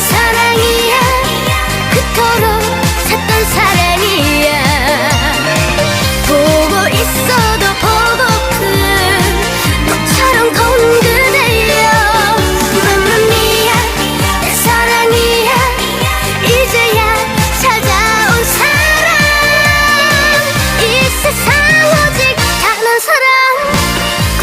사랑이야.